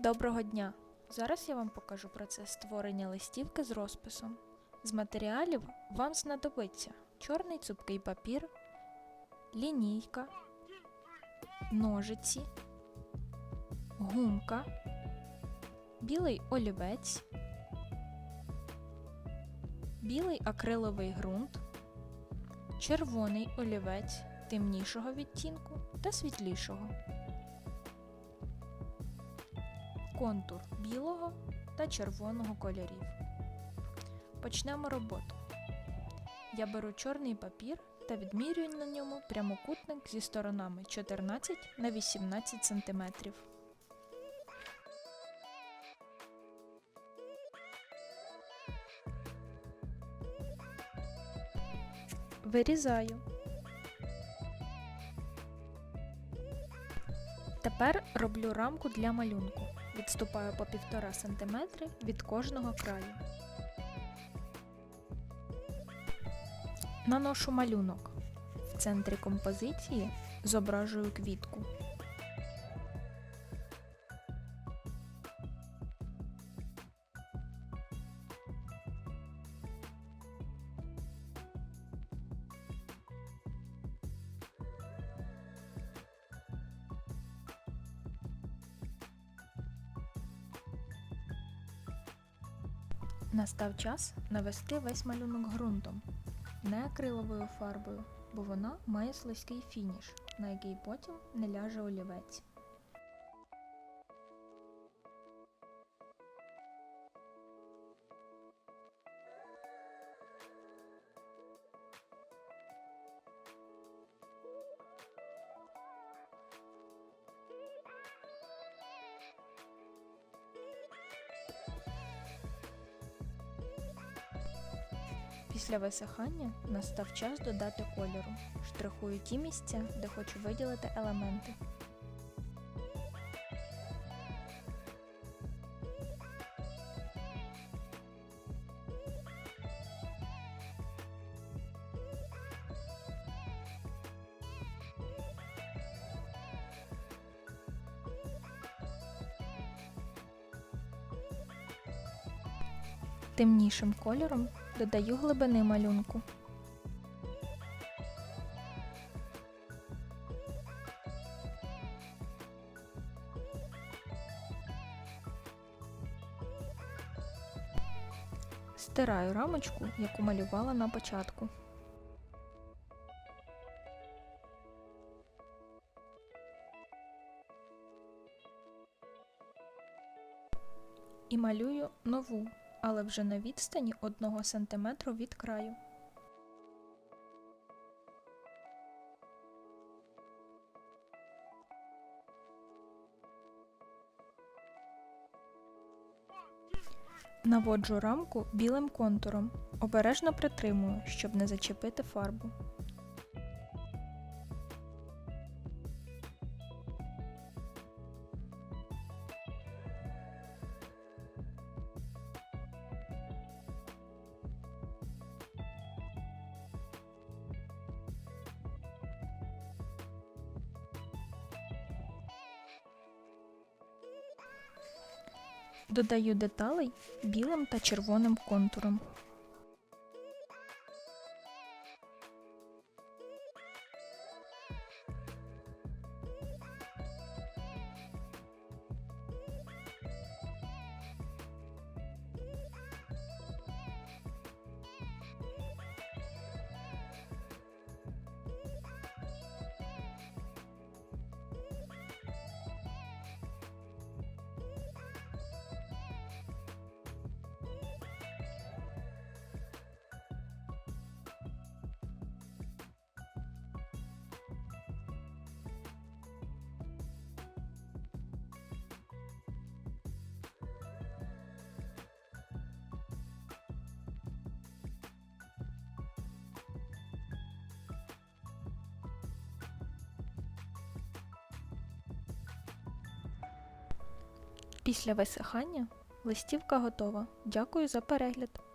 Доброго дня! Зараз я вам покажу процес створення листівки з розписом. З матеріалів вам знадобиться чорний цупкий папір, лінійка, ножиці, гумка, білий олівець, білий акриловий ґрунт, червоний олівець темнішого відтінку та світлішого. Контур білого та червоного кольорів. Почнемо роботу. Я беру чорний папір та відмірюю на ньому прямокутник зі сторонами 14 на 18 см. Вирізаю. Тепер роблю рамку для малюнку. Відступаю по 1,5 см від кожного краю. Наношу малюнок. В центрі композиції зображую квітку. Настав час навести весь малюнок ґрунтом, не акриловою фарбою, бо вона має слизький фініш, на який потім не ляже олівець. Після висихання настав час додати кольору. Штрихую ті місця, де хочу виділити елементи. Темнішим кольором додаю глибини малюнку. Стираю рамочку, яку малювала на початку. І малюю нову, але вже на відстані 1 см від краю. Наводжу рамку білим контуром. Обережно притримую, щоб не зачепити фарбу. Додаю деталей білим та червоним контуром. Після висихання листівка готова. Дякую за перегляд!